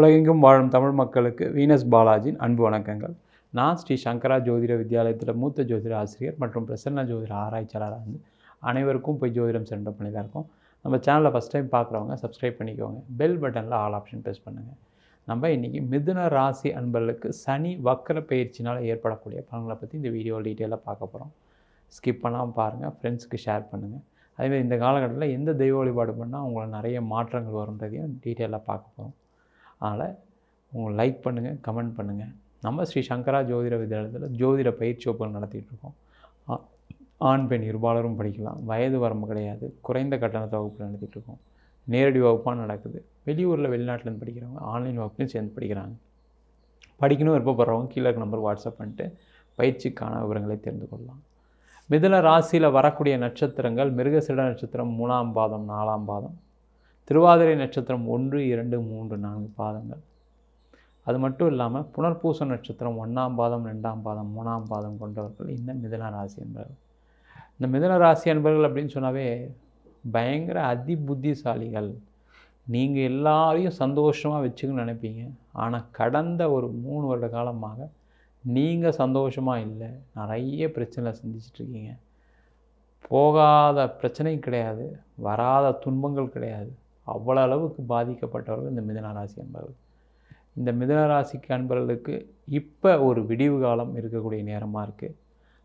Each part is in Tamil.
உலகெங்கும் வாழும் தமிழ் மக்களுக்கு வீனஸ் பாலாஜியின் அன்பு வணக்கங்கள். நான் ஸ்ரீ சங்கரா ஜோதிட வித்யாலயத்தில் மூத்த ஜோதிட ஆசிரியர் மற்றும் பிரசன்ன ஜோதிட ஆராய்ச்சியாளராக இருந்து அனைவருக்கும் போய் ஜோதிடம் சென்ற பண்ணி தான் இருக்கோம். நம்ம சேனலை ஃபஸ்ட் டைம் பார்க்குறவங்க சப்ஸ்கிரைப் பண்ணிக்கோங்க. பெல் பட்டனில் ஆல் ஆப்ஷன் ப்ரெஸ் பண்ணுங்கள் நம்ம இன்றைக்கி மிதுன ராசி அன்பர்களுக்கு சனி வக்கர பயிற்சினால் ஏற்படக்கூடிய பலன்களை பற்றி இந்த வீடியோ டீட்டெயிலாக பார்க்க போகிறோம் ஸ்கிப் பண்ணாமல் பாருங்கள் ஃப்ரெண்ட்ஸுக்கு ஷேர் பண்ணுங்கள் அதேமாதிரி இந்த காலகட்டத்தில் எந்த தெய்வ வழிபாடு பண்ணால் உங்களுக்கு நிறைய மாற்றங்கள் வரும்ன்றதையும் டீட்டெயிலாக பார்க்க போகிறோம் அதனால் உங்களை லைக் பண்ணுங்கள் கமெண்ட் பண்ணுங்கள் நம்ம ஸ்ரீ சங்கரா ஜோதிட வித்யாலயத்தில் ஜோதிட பயிற்சி வகுப்புகள் நடத்திட்டு இருக்கோம் ஆ- ஆண் பெண் இருபாலரும் படிக்கலாம். வயது வரம்பு கிடையாது. குறைந்த கட்டணத்தை வகுப்பு நடத்திட்டு இருக்கோம் நேரடி வகுப்பாக நடக்குது. வெளியூரில் வெளிநாட்டிலேருந்து படிக்கிறவங்க ஆன்லைன் வகுப்புலையும் சேர்ந்து படிக்கிறாங்க. படிக்கணும் விருப்பப்படுறவங்க கீழே இருக்க நம்பர் வாட்ஸ்அப் பண்ணிட்டு பயிற்சிக்கான விவரங்களை தெரிந்து கொள்ளலாம். மிதன ராசியில் வரக்கூடிய நட்சத்திரங்கள் மிருகசிட நட்சத்திரம் மூணாம் பாதம் நாலாம் பாதம். திருவாதிரை நட்சத்திரம் ஒன்று இரண்டு மூன்று நான்கு பாதங்கள். அது மட்டும் இல்லாமல் புனர்பூச நட்சத்திரம் ஒன்றாம் பாதம் ரெண்டாம் பாதம் மூணாம் பாதம் கொண்டவர்கள் இந்த மிதன ராசி என்பவர்கள் இந்த மிதன ராசி என்பவர்கள் அப்படின்னு சொன்னாவே பயங்கர அதி புத்திசாலிகள் நீங்கள் எல்லாரையும் சந்தோஷமாக வச்சுக்கணும்னு நினைப்பீங்க. ஆனால் கடந்த ஒரு மூணு வருட காலமாக நீங்கள் சந்தோஷமாக இல்லை. நிறைய பிரச்சனை சந்திச்சிட்ருக்கீங்க போகாத பிரச்சனை கிடையாது. வராத துன்பங்கள் கிடையாது. அவ்வளோ அளவுக்கு பாதிக்கப்பட்டவர்கள் இந்த மிதனராசி என்பவர்கள் இந்த மிதனராசிக்கு அன்பர்களுக்கு இப்போ ஒரு விடிவு காலம் இருக்கக்கூடிய நேரமாக இருக்குது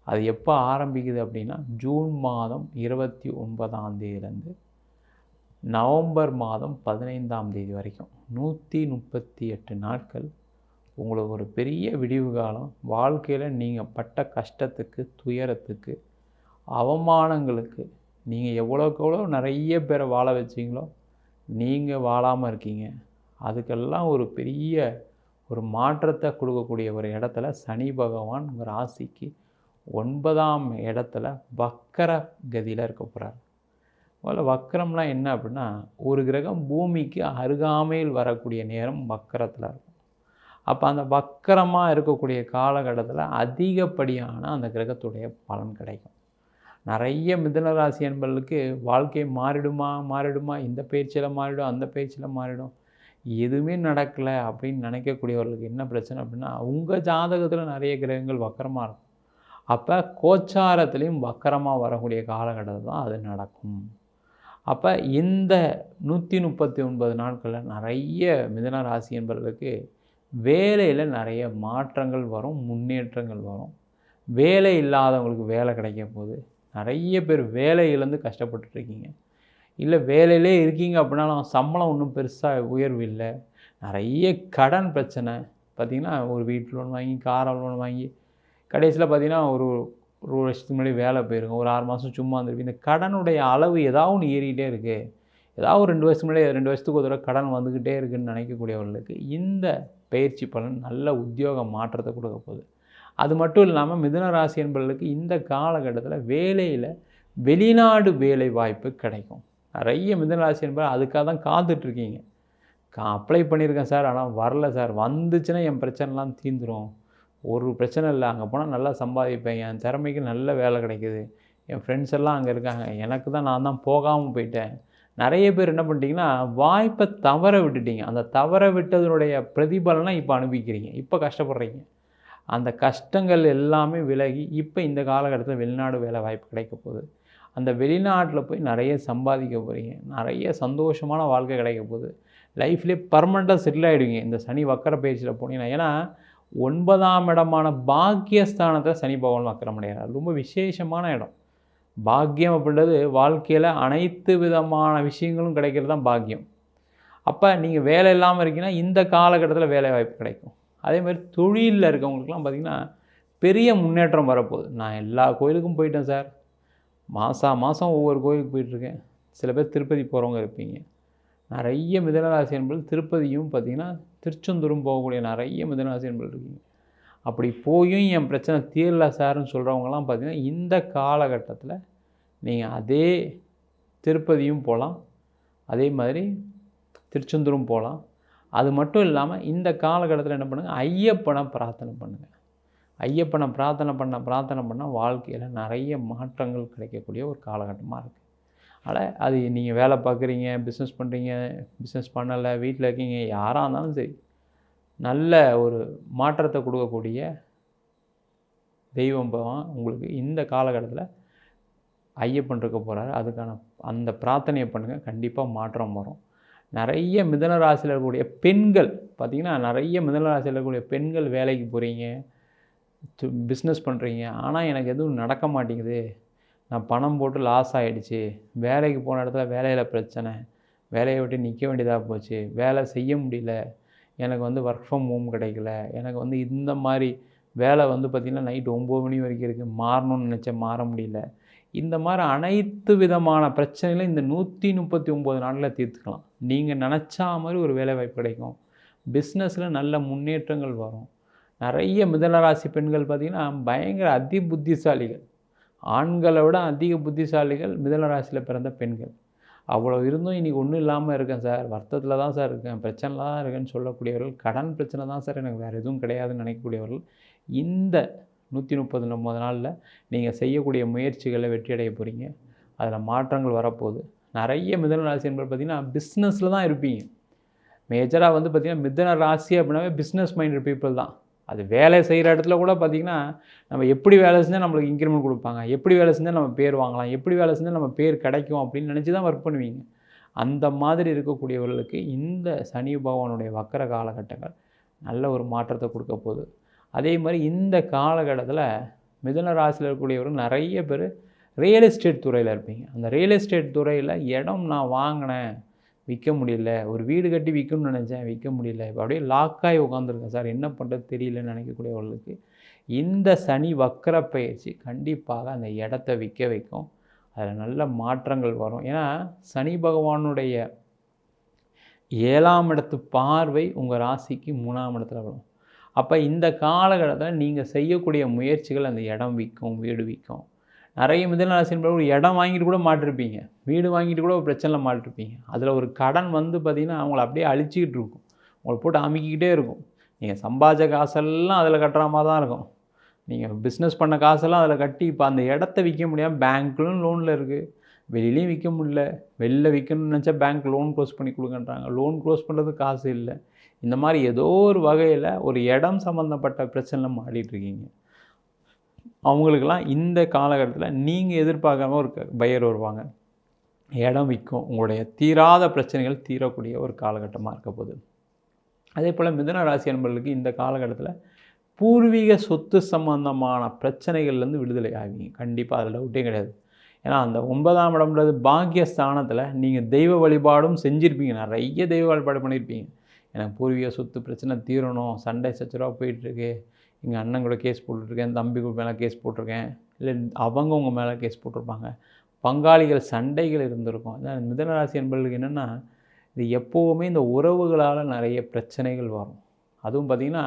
அது எப்போ ஆரம்பிக்குது அப்படின்னா ஜூன் மாதம் இருபத்தி ஒன்பதாம் தேதியிலேருந்து நவம்பர் மாதம் பதினைந்தாம் தேதி வரைக்கும். நூற்றி முப்பத்தி எட்டு நாட்கள் உங்களுக்கு ஒரு பெரிய விடிவு காலம். வாழ்க்கையில் நீங்கள் பட்ட கஷ்டத்துக்கு துயரத்துக்கு அவமானங்களுக்கு நீங்கள் எவ்வளோக்கு எவ்வளோ நிறைய பேரை வாழ வச்சீங்களோ நீங்கள் வாழாமல் இருக்கீங்க. அதுக்கெல்லாம் ஒரு பெரிய ஒரு மாற்றத்தை கொடுக்கக்கூடிய ஒரு இடத்துல சனி பகவான் உங்கள் ராசிக்கு ஒன்பதாம் இடத்துல வக்கர கதியில் இருக்க போகிறார் முதல்ல வக்கரம்லாம் என்ன அப்படின்னா ஒரு கிரகம் பூமிக்கு அருகாமையில் வரக்கூடிய நேரம் வக்கரத்தில் இருக்கும். அப்போ அந்த வக்கரமாக இருக்கக்கூடிய காலகட்டத்தில் அதிகப்படியான அந்த கிரகத்துடைய பலன் கிடைக்கும். நிறைய மிதனராசி அன்பர்களுக்கு என்பவர்களுக்கு வாழ்க்கை மாறிடுமா மாறிடுமா? இந்த பயிற்சியில் மாறிடும் அந்த பயிற்சியில் மாறிடும். எதுவுமே நடக்கலை அப்படின்னு நினைக்கக்கூடியவர்களுக்கு என்ன பிரச்சனை அப்படின்னா உங்கள் ஜாதகத்தில் நிறைய கிரகங்கள் வக்கரமாக இருக்கும். அப்போ கோச்சாரத்துலேயும் வக்கரமாக வரக்கூடிய காலகட்டத்தில் தான் அது நடக்கும். அப்போ இந்த நூற்றி முப்பத்தி ஒன்பது நாட்களில் நிறைய மிதன ராசி என்பவர்களுக்கு வேலையில் நிறைய மாற்றங்கள் வரும் முன்னேற்றங்கள் வரும். வேலை இல்லாதவங்களுக்கு வேலை கிடைக்க போகுது. நிறைய பேர் வேலையிலேருந்து இழந்து இல்லை வேலையிலே இருக்கீங்க அப்படின்னாலும் சம்பளம் ஒன்றும் பெருசாக உயர்வு இல்லை. நிறைய கடன் பிரச்சனை. பார்த்திங்கன்னா ஒரு வீட்டு லோன் வாங்கி கார் லோன் வாங்கி கடைசியில் பார்த்திங்கன்னா ஒரு ஒரு வருஷத்துக்கு முன்னாடி வேலை போயிருங்க. ஒரு ஆறு மாதம் சும்மா இருந்திருக்கு இந்த கடனுடைய அளவு ஏதாவது ஒன்று ஏறிக்கிட்டே இருக்குது ஏதாவது ஒரு ரெண்டு வருஷத்துக்கு முன்னாடி ரெண்டு வருஷத்துக்கு ஒரு தடவை கடன் வந்துக்கிட்டே இருக்குன்னு நினைக்கக்கூடியவர்களுக்கு இந்த பயிற்சி பலன் நல்ல உத்தியோக மாற்றத்தை கொடுக்க போகுது. அது மட்டும் இல்லாமல் மிதுன ராசி என்பவர்களுக்கு இந்த காலகட்டத்தில் வேலையில் வெளிநாடு வேலை வாய்ப்பு கிடைக்கும். நிறைய மிதுன ராசி என்பவர் அதுக்காக தான் காத்துட்ருக்கீங்க கா அப்ளை பண்ணியிருக்கேன் சார். ஆனால் வரல சார். வந்துச்சுன்னா என் பிரச்சனைலாம் தீந்துடும் ஒரு பிரச்சனை இல்லை. அங்கே போனால் நல்லா சம்பாதிப்பேன். என் திறமைக்கு நல்ல வேலை கிடைக்குது. என் ஃப்ரெண்ட்ஸ் எல்லாம் அங்கே இருக்காங்க. எனக்கு தான் நான் தான் போகாமல் போயிட்டேன். நிறைய பேர் என்ன பண்ணிட்டீங்கன்னா வாய்ப்பை தவற விட்டுட்டீங்க. அந்த தவற விட்டதனுடைய பிரதிபலனை இப்போ அனுபவிக்கிறீங்க. இப்போ கஷ்டப்படுறீங்க. அந்த கஷ்டங்கள் எல்லாமே விலகி இப்போ இந்த காலகட்டத்தில் வெளிநாடு வேலை வாய்ப்பு கிடைக்க போகுது. அந்த வெளிநாட்டில் போய் நிறைய சம்பாதிக்க போகிறீங்க நிறைய சந்தோஷமான வாழ்க்கை கிடைக்க போகுது. லைஃப்லேயே பர்மனெண்ட்டாக செட்டில் ஆகிடுவீங்க இந்த சனி வக்கர பயிற்சியில் போனீங்கன்னா ஏன்னா ஒன்பதாம் இடமான பாக்கியஸ்தானத்தில் சனி பகவான் வக்கரம் அடைகிறார். ரொம்ப விசேஷமான இடம். பாக்கியம் அப்படின்றது வாழ்க்கையில் அனைத்து விதமான விஷயங்களும் கிடைக்கிறது தான் பாக்கியம். அப்போ நீங்கள் வேலை இல்லாமல் இருக்கீங்கன்னா இந்த காலகட்டத்தில் வேலை வாய்ப்பு கிடைக்கும். அதே மாதிரி தொழிலில் இருக்கவங்களுக்குலாம் பார்த்திங்கன்னா பெரிய முன்னேற்றம் வரப்போகுது. நான் எல்லா கோயிலுக்கும் போயிட்டேன் சார். மாதம் மாதம் ஒவ்வொரு கோயிலுக்கு போயிட்டுருக்கேன். சில பேர் திருப்பதி போகிறவங்க இருப்பீங்க. நிறைய மிதனராசி என்பது திருப்பதியும் பார்த்திங்கன்னா திருச்செந்தூரும் போகக்கூடிய நிறைய மிதனராசி என்பது இருக்கீங்க. அப்படி போயும் என் பிரச்சனை தீரல சார்னு சொல்கிறவங்கலாம் பார்த்திங்கன்னா இந்த காலகட்டத்தில் நீங்கள் அதே திருப்பதியும் போகலாம். அதே மாதிரி திருச்செந்தூரும் போகலாம். அது மட்டும் இல்லாமல் இந்த காலகட்டத்தில் என்ன பண்ணுங்கள் ஐயப்பனை பிரார்த்தனை பண்ணுங்கள் ஐயப்பனை பிரார்த்தனை பண்ண பிரார்த்தனை பண்ணால் வாழ்க்கையில் நிறைய மாற்றங்கள் கிடைக்கக்கூடிய ஒரு காலகட்டமாக இருக்குது அதனால் அது நீங்கள் வேலை பார்க்குறீங்க பிஸ்னஸ் பண்ணுறீங்க பிஸ்னஸ் பண்ணலை வீட்டில் இருக்கீங்க யாராக இருந்தாலும் சரி நல்ல ஒரு மாற்றத்தை கொடுக்கக்கூடிய தெய்வம் உங்களுக்கு இந்த காலகட்டத்தில் ஐயப்பன் இருக்க போகிறாரு அதுக்கான அந்த பிரார்த்தனையை பண்ணுங்கள் கண்டிப்பாக மாற்றம் வரும். நிறைய மிதன ராசியில் இருக்கக்கூடிய பெண்கள் பார்த்திங்கன்னா நிறைய மிதன ராசியில் இருக்கக்கூடிய பெண்கள் வேலைக்கு போகிறீங்க பிஸ்னஸ் பண்ணுறீங்க ஆனால் எனக்கு எதுவும் நடக்க மாட்டேங்குது. நான் பணம் போட்டு லாஸ் ஆகிடுச்சு வேலைக்கு போன இடத்துல வேலையில் பிரச்சனை. வேலையை விட்டு நிற்க வேண்டியதாக போச்சு. வேலை செய்ய முடியல. எனக்கு வந்து ஒர்க் ஃப்ரம் ஹோம் கிடைக்கல. எனக்கு வந்து இந்த மாதிரி வேலை வந்து பார்த்திங்கன்னா நைட் ஒம்பது மணி வரைக்கும் இருக்குது மாறணும்னு நினச்சேன். மாற முடியல. இந்த மாதிரி அனைத்து விதமான பிரச்சனைகளும் இந்த நூற்றி முப்பத்தி ஒம்பது நாளில் தீர்த்துக்கலாம். நீங்கள் நினச்சா மாதிரி ஒரு வேலை வாய்ப்பு கிடைக்கும். பிஸ்னஸில் நல்ல முன்னேற்றங்கள் வரும். நிறைய மிதனராசி பெண்கள் பார்த்திங்கன்னா பயங்கர அதி புத்திசாலிகள். ஆண்களை விட அதிக புத்திசாலிகள் மிதனராசியில் பிறந்த பெண்கள். அவ்வளோ இருந்தும் இன்றைக்கி ஒன்றும் இல்லாமல் இருக்கேன் சார். வருத்தத்தில் தான் சார் இருக்கேன். பிரச்சனை தான் இருக்கேன்னு சொல்லக்கூடியவர்கள் கடன் பிரச்சனை தான் சார். எனக்கு வேறு எதுவும் கிடையாதுன்னு நினைக்கக்கூடியவர்கள் இந்த நூற்றி முப்பது ஒம்பது நாளில் நீங்கள் செய்யக்கூடிய முயற்சிகளை வெற்றியடைய போகிறீங்க அதில் மாற்றங்கள் வரப்போகுது. நிறைய மிதன ராசி என்பது பார்த்திங்கன்னா பிஸ்னஸில் தான் இருப்பீங்க. மேஜராக வந்து பார்த்திங்கன்னா மிதன ராசி அப்படின்னாவே பிஸ்னஸ் மைண்டட் பீப்புள் தான். அது வேலை செய்கிற இடத்துல கூட பார்த்திங்கன்னா நம்ம எப்படி வேலை செஞ்சால் நம்மளுக்கு இன்க்ரிமெண்ட் கொடுப்பாங்க. எப்படி வேலை செஞ்சால் நம்ம பேர் வாங்கலாம். எப்படி வேலை செஞ்சால் நம்ம பேர் கிடைக்கும் அப்படின்னு நினச்சி தான் ஒர்க் பண்ணுவீங்க. அந்த மாதிரி இருக்கக்கூடியவர்களுக்கு இந்த சனி பகவானுடைய வக்கர காலகட்டங்கள் நல்ல ஒரு மாற்றத்தை கொடுக்க போகுது. அதே மாதிரி இந்த காலகட்டத்தில் மிதுன ராசியில் இருக்கக்கூடியவர்கள் நிறைய பேர் ரியல் எஸ்டேட் துறையில் இருப்பீங்க. அந்த ரியல் எஸ்டேட் துறையில் இடம் நான் வாங்கினேன் விற்க முடியல. ஒரு வீடு கட்டி விற்கணும்னு நினச்சேன் விற்க முடியல. இப்போ அப்படியே லாக்காகி உட்காந்துருக்கேன் சார் என்ன பண்ணுறது தெரியலன்னு நினைக்கக்கூடியவர்களுக்கு இந்த சனி வக்கர பயிற்சி கண்டிப்பாக அந்த இடத்த விற்க வைக்கும். அதில் நல்ல மாற்றங்கள் வரும். ஏன்னா சனி பகவானுடைய ஏழாம் இடத்து பார்வை உங்கள் ராசிக்கு மூணாம் இடத்துல வரும். அப்போ இந்த காலகட்டத்தில் நீங்கள் செய்யக்கூடிய முயற்சிகள் அந்த இடம் விற்கும் வீடு விற்கும். நிறைய மிதனராசி ஒரு இடம் வாங்கிட்டு கூட மாட்டிருப்பீங்க. வீடு வாங்கிட்டு கூட ஒரு பிரச்சனையில் மாட்டிருப்பீங்க. அதில் ஒரு கடன் வந்து பார்த்திங்கன்னா அவங்கள அப்படியே அழிச்சிக்கிட்டு இருக்கும். உங்களை போட்டு அமுக்கிக்கிட்டே இருக்கும். நீங்கள் சம்பாதிச்ச காசெல்லாம் அதில் கட்டுற மாதிரி தான் இருக்கும். நீங்கள் பிஸ்னஸ் பண்ண காசெல்லாம் அதில் கட்டி இப்போ அந்த இடத்த விற்க முடியாமல் பேங்க்லும் லோனில் இருக்குது வெளியிலையும் விற்க முடியல. வெளில விற்கணும்னு நினச்சா பேங்க் லோன் க்ளோஸ் பண்ணி கொடுங்கன்றாங்க. லோன் க்ளோஸ் பண்ணுறதுக்கு காசு இல்லை. இந்த மாதிரி ஏதோ ஒரு வகையில் ஒரு இடம் சம்மந்தப்பட்ட பிரச்சனையில் மாடிட்டுருக்கீங்க அவங்களுக்கெல்லாம் இந்த காலகட்டத்தில் நீங்கள் எதிர்பார்க்காம ஒரு பையர் வருவாங்க. இடம் விற்கும். உங்களுடைய தீராத பிரச்சனைகள் தீரக்கூடிய ஒரு காலகட்டமாக இருக்க போகுது. அதே போல் மிதன ராசி அன்பர்களுக்கு இந்த காலகட்டத்தில் பூர்வீக சொத்து சம்பந்தமான பிரச்சனைகள்லேருந்து விடுதலை ஆவீங்க. கண்டிப்பாக அதில் டவுட்டே கிடையாது. ஏன்னா அந்த ஒன்பதாம் இடம்ன்றது பாக்கியஸ்தானத்தில் நீங்கள் தெய்வ வழிபாடும் செஞ்சுருப்பீங்க. நிறைய தெய்வ வழிபாடு பண்ணியிருப்பீங்க எனக்கு பூர்வீக சொத்து பிரச்சனை தீரணும். சண்டை சச்சரவாக போயிட்டுருக்கு. எங்கள் அண்ணன் கூட கேஸ் போட்டுருக்கேன் தம்பி மேலே கேஸ் போட்டிருக்கேன். இல்லை அவங்க உங்கள் மேலே கேஸ் போட்டிருப்பாங்க. பங்காளிகள் சண்டைகள் இருந்திருக்கும். அதான் மிதனராசி என்பவர்களுக்கு என்னென்னா இது எப்போவுமே இந்த உறவுகளால் நிறைய பிரச்சனைகள் வரும். அதுவும் பார்த்திங்கன்னா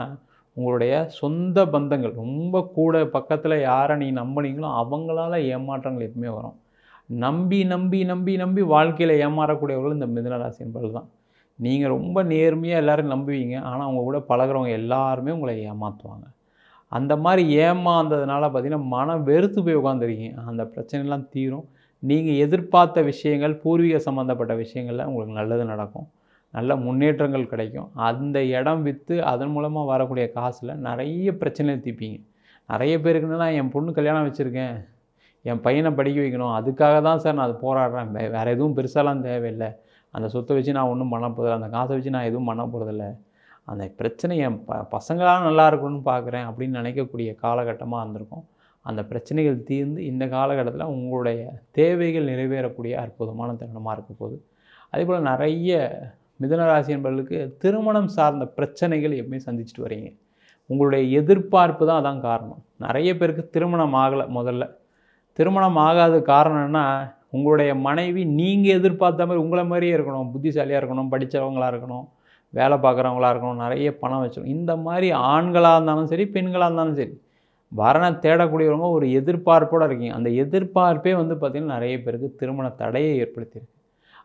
உங்களுடைய சொந்த பந்தங்கள் ரொம்ப கூட பக்கத்தில் யாரை நீ நம்பினீங்களோ அவங்களால ஏமாற்றங்கள் எப்பவுமே வரும். நம்பி நம்பி நம்பி நம்பி வாழ்க்கையில் ஏமாறக்கூடியவர்கள் இந்த மிதனராசி என்பர்கள் தான் நீங்கள் ரொம்ப நேர்மையாக எல்லோரும் நம்புவீங்க. ஆனால் அவங்க கூட பழகிறவங்க எல்லாருமே உங்களை ஏமாற்றுவாங்க அந்த மாதிரி ஏமாந்ததுனால பார்த்திங்கன்னா மனம் வெறுத்து போய் உட்காந்துருக்கீங்க அந்த பிரச்சனைலாம் தீரும். நீங்கள் எதிர்பார்த்த விஷயங்கள் பூர்வீக சம்மந்தப்பட்ட விஷயங்களில் உங்களுக்கு நல்லது நடக்கும். நல்ல முன்னேற்றங்கள் கிடைக்கும். அந்த இடம் விற்று அதன் மூலமாக வரக்கூடிய காசில் நிறைய பிரச்சனையை தீர்ப்பீங்க. நிறைய பேருக்கு என் பொண்ணு கல்யாணம் வச்சுருக்கேன். என் பையனை படிக்க வைக்கணும். அதுக்காக தான் சார் நான் அது போராடுறேன். வேறு எதுவும் பெருசாலாம் தேவையில்லை. அந்த சொத்தை வச்சு நான் ஒன்றும் பண்ண போகிறதில்ல அந்த காசை வச்சு நான் எதுவும் பண்ண போகிறதில்ல அந்த பிரச்சனை என் ப பசங்களாக நல்லா இருக்கணும்னு பார்க்குறேன் அப்படின்னு நினைக்கக்கூடிய காலகட்டமாக இருந்திருக்கும். அந்த பிரச்சனைகள் தீர்ந்து இந்த காலகட்டத்தில் உங்களுடைய தேவைகள் நிறைவேறக்கூடிய அற்புதமான தருணமாக இருக்க போகுது. அதே போல் நிறைய மிதனராசி என்பவர்களுக்கு திருமணம் சார்ந்த பிரச்சனைகள் எப்பவுமே சந்திச்சுட்டு வரீங்க. உங்களுடைய எதிர்பார்ப்பு தான் அதான் காரணம். நிறைய பேருக்கு திருமணம் ஆகலை முதல்ல. திருமணம் ஆகாத காரணம்னா உங்களுடைய மனைவி நீங்கள் எதிர்பார்த்த மாதிரி உங்களை மாதிரியே இருக்கணும். புத்திசாலியாக இருக்கணும் படித்தவங்களாக இருக்கணும் வேலை பார்க்குறவங்களா இருக்கணும் நிறைய பணம் வச்சிடணும் இந்த மாதிரி ஆண்களாக இருந்தாலும் சரி பெண்களாக இருந்தாலும் சரி வரனை தேடக்கூடியவங்க ஒரு எதிர்பார்ப்போடு இருக்கீங்க. அந்த எதிர்பார்ப்பே வந்து பார்த்திங்கன்னா நிறைய பேருக்கு திருமண தடையை ஏற்படுத்தியிருக்கு.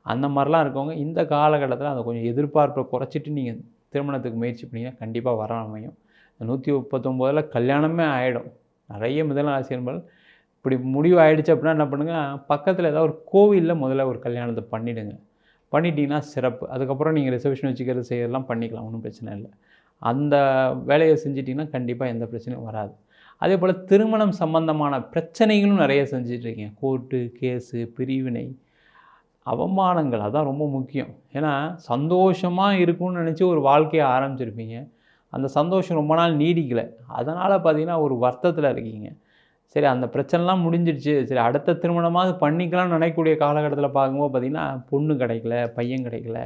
அந்த மாதிரிலாம் இருக்கவங்க இந்த காலகட்டத்தில் அதை கொஞ்சம் எதிர்பார்ப்பை குறைச்சிட்டு நீங்கள் திருமணத்துக்கு முயற்சி பண்ணிங்கன்னா கண்டிப்பாக வர அமையும். நூற்றி முப்பத்தொம்போதில் கல்யாணமே ஆகிடும் நிறைய முதல் ஆசிரியர்கள் இப்படி முடிவு ஆகிடுச்சு அப்படின்னா என்ன பண்ணுங்கள் பக்கத்தில் ஏதாவது ஒரு கோவிலில் முதல்ல ஒரு கல்யாணத்தை பண்ணிவிடுங்க பண்ணிட்டீங்கன்னா சிறப்பு. அதுக்கப்புறம் நீங்கள் ரிசர்வேஷன் வச்சுக்கிறது செய்யறதெல்லாம் பண்ணிக்கலாம் ஒன்றும் பிரச்சனை இல்லை. அந்த வேலையை செஞ்சிட்டிங்கன்னா கண்டிப்பாக எந்த பிரச்சனையும் வராது. அதே போல் திருமணம் சம்பந்தமான பிரச்சனைகளும் நிறைய செஞ்சிட்ருக்கீங்க கோர்ட்டு கேஸு பிரிவினை அவமானங்கள் அதான் ரொம்ப முக்கியம். ஏன்னா சந்தோஷமாக இருக்கும்னு நினச்சி ஒரு வாழ்க்கையை ஆரம்பிச்சிருப்பீங்க. அந்த சந்தோஷம் ரொம்ப நாள் நீடிக்கலை. அதனால் பார்த்தீங்கன்னா ஒரு வருத்தத்தில் இருக்கீங்க. சரி அந்த பிரச்சனைலாம் முடிஞ்சிடுச்சு. சரி அடுத்த திருமணமாவது பண்ணிக்கலாம்னு நினைக்கக்கூடிய காலகட்டத்தில் பார்க்கும்போது பார்த்திங்கன்னா பொண்ணு கிடைக்கல பையன் கிடைக்கல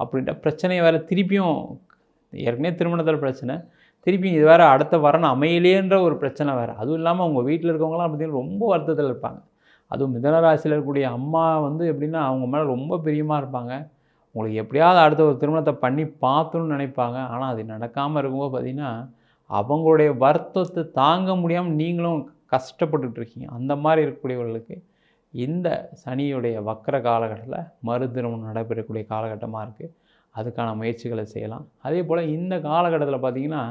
அப்படின்ற பிரச்சனையை வேறு திருப்பியும் ஏற்கனவே திருமணத்தில் பிரச்சனை. திருப்பியும் இது வேறு அடுத்த வரணும் அமையலேன்ற ஒரு பிரச்சனை வேறு. அதுவும் இல்லாமல் அவங்க வீட்டில் இருக்கவங்களாம் பார்த்திங்கன்னா ரொம்ப வருத்தத்தில் இருப்பாங்க. அதுவும் மிதனராசியில் இருக்கக்கூடிய அம்மா வந்து எப்படின்னா அவங்க மேலே ரொம்ப பிரியமாக இருப்பாங்க. உங்களுக்கு எப்படியாவது அடுத்த ஒரு திருமணத்தை பண்ணி பார்த்தோன்னு நினைப்பாங்க. ஆனால் அது நடக்காமல் இருக்கும்போது பார்த்திங்கன்னா அவங்களுடைய வருத்தத்தை தாங்க முடியாமல் நீங்களும் கஷ்டப்பட்டுட்டு இருக்கீங்க. அந்த மாதிரி இருக்கக்கூடியவர்களுக்கு இந்த சனியுடைய வக்கர காலகட்டத்தில் மறு திருமணம் நடைபெறக்கூடிய காலகட்டமாக இருக்குது அதுக்கான முயற்சிகளை செய்யலாம். அதே போல் இந்த காலகட்டத்தில் பார்த்திங்கன்னா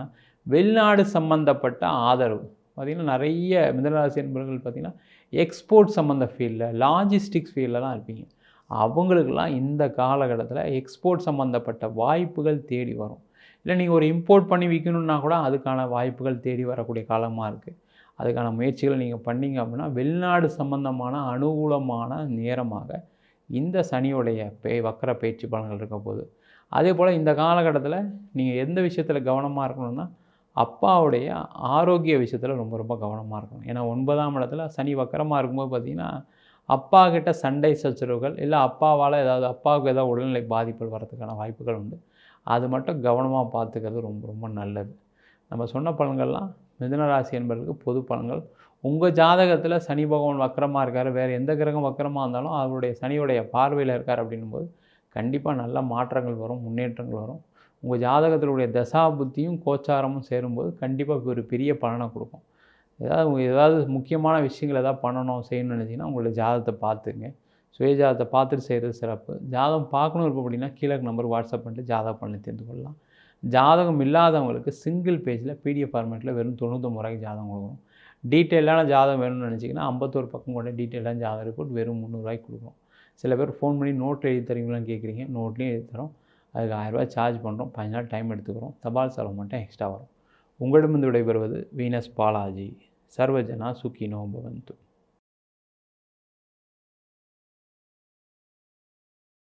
வெளிநாடு சம்மந்தப்பட்ட ஆதரவு. பார்த்திங்கன்னா நிறைய மிதனராசி என்பவர்கள் பார்த்திங்கன்னா எக்ஸ்போர்ட் சம்மந்த ஃபீல்டில் லாஜிஸ்டிக்ஸ் ஃபீல்டில் இருப்பீங்க. அவங்களுக்கெல்லாம் இந்த காலகட்டத்தில் எக்ஸ்போர்ட் சம்மந்தப்பட்ட வாய்ப்புகள் தேடி வரும். இல்லை நீங்கள் ஒரு இம்போர்ட் பண்ணி விற்கணுன்னா கூட அதுக்கான வாய்ப்புகள் தேடி வரக்கூடிய காலமாக இருக்குது அதுக்கான முயற்சிகளை நீங்கள் பண்ணிங்க அப்படின்னா வெளிநாடு சம்பந்தமான அனுகூலமான நேரமாக இந்த சனியுடைய பே வக்கர பயிற்சி பலன்கள் இருக்க போது அதே போல் இந்த காலகட்டத்தில் நீங்கள் எந்த விஷயத்தில் கவனமாக இருக்கணும்னா அப்பாவுடைய ஆரோக்கிய விஷயத்தில் ரொம்ப ரொம்ப கவனமாக இருக்கணும். ஏன்னா ஒன்பதாம் இடத்துல சனி வக்கரமாக இருக்கும்போது பார்த்திங்கன்னா அப்பா கிட்ட சண்டை சச்சரவுகள் இல்லை அப்பாவால் ஏதாவது அப்பாவுக்கு ஏதாவது உடல்நிலை பாதிப்புகள் வரதுக்கான வாய்ப்புகள் உண்டு. அது மட்டும் கவனமாக பார்த்துக்கிறது ரொம்ப ரொம்ப நல்லது. நம்ம சொன்ன பலன்கள்லாம் மிதனராசி என்பதற்கு பொது பலன்கள். உங்கள் ஜாதகத்தில் சனி பகவான் வக்கரமாக இருக்கார் வேறு எந்த கிரகம் வக்கரமாக இருந்தாலும் அவருடைய சனியுடைய பார்வையில் இருக்கார் அப்படின்னும்போது கண்டிப்பாக நல்ல மாற்றங்கள் வரும் முன்னேற்றங்கள் வரும். உங்கள் ஜாதகத்தினுடைய தசா புத்தியும் கோச்சாரமும் சேரும்போது கண்டிப்பாக ஒரு பெரிய பலனை கொடுக்கும். ஏதாவது ஏதாவது முக்கியமான விஷயங்கள் எதாவது பண்ணணும் செய்யணும்னு நினச்சிங்கன்னா உங்களுடைய ஜாதகத்தை பார்த்துங்க சுயஜாதத்தை பார்த்துட்டு செய்கிறது சிறப்பு. ஜாதகம் பார்க்கணும் இருப்போம் அப்படின்னா கீழே நம்பர் வாட்ஸ்அப் பண்ணிட்டு ஜாதகம் பண்ணி தெரிந்து கொள்ளலாம். ஜாதகம் இல்லாதவங்களுக்கு சிங்கிள் பேஜில் பிடிஎஃப் ஃபார்மேட்டில் வெறும் தொண்ணூத்தொம்பது ரூபாய்க்கு ஜாதகம் கொடுக்குறோம் டீட்டெயிலான ஜாதகம் வேணும்னு நினச்சிங்கன்னா ஐம்பத்தோரு பக்கம் கொண்ட டீட்டெயிலான ஜாதகம் ரிப்போர்ட் வெறும் முந்நூறுரூவாய்க்கு கொடுக்குறோம் சில பேர் ஃபோன் பண்ணி நோட் எழுதி தரீங்களான்னு கேட்குறீங்க நோட்லேயும் எழுதி தரோம். அதுக்கு ஆயிரரூபா சார்ஜ் பண்ணுறோம் பதினஞ்சு நாள் டைம் எடுத்துக்கிறோம். தபால் செலவு மட்டும் எக்ஸ்ட்ரா வரும். உங்களிடமிருந்து விடைபெறுவது வீனஸ் பாலாஜி. சர்வஜனா சுக்கினோ பவந்து.